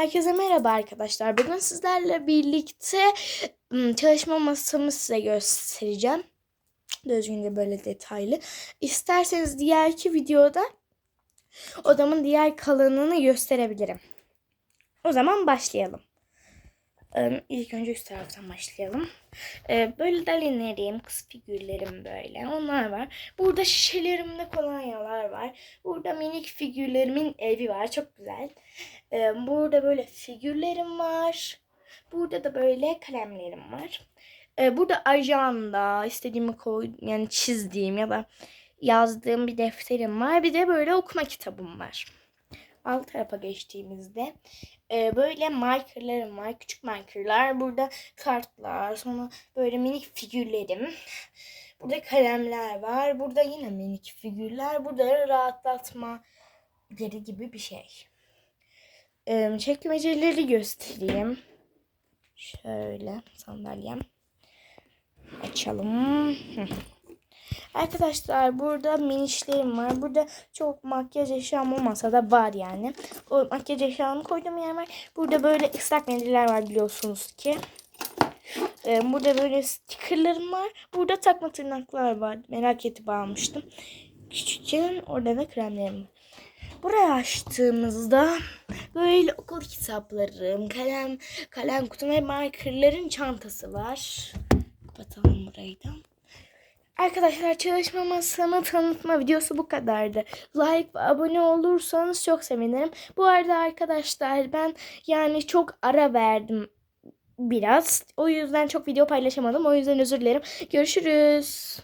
Herkese merhaba arkadaşlar. Bugün sizlerle birlikte çalışma masamı size göstereceğim. Düzgünce böyle detaylı. İsterseniz diğerki videoda odamın diğer kalanını gösterebilirim. O zaman başlayalım. Ee, İlk önce üst taraftan başlayalım. Ee, Böyle dalinlerim, kız figürlerim böyle. Onlar var. Burada şişelerimde kolonyalar var. Burada minik figürlerimin evi var. Çok güzel. Burada böyle figürlerim var. Burada da böyle kalemlerim var. Ee, Burada ajanda, istediğimi koy, yani çizdiğim ya da yazdığım bir defterim var. Bir de böyle okuma kitabım var. Alt tarafa geçtiğimizde e, böyle markerlarım var. Küçük markerlar. Burada kartlar. Sonra böyle minik figürlerim. Burada kalemler var. Burada yine minik figürler. Burada rahatlatma yeri gibi bir şey. E, çekmeceleri göstereyim. Şöyle sandalyem. Açalım. Arkadaşlar burada minişlerim var. Burada çok makyaj eşyam olmasa da var yani. O makyaj eşyamı koyduğum yer var. Burada böyle ıslak mendiller var biliyorsunuz ki. Ee, burada böyle stickerlarım var. Burada takma tırnaklar var. Merak edip almıştım. Küçükken orada da kremlerim var. Burayı açtığımızda böyle okul kitaplarım, kalem, kalem kutum ve markerların çantası var. Kapatalım burayı da. Arkadaşlar çalışma masamı tanıtma videosu bu kadardı. Like ve abone olursanız çok sevinirim. Bu arada arkadaşlar ben yani çok ara verdim biraz. O yüzden çok video paylaşamadım. O yüzden özür dilerim. Görüşürüz.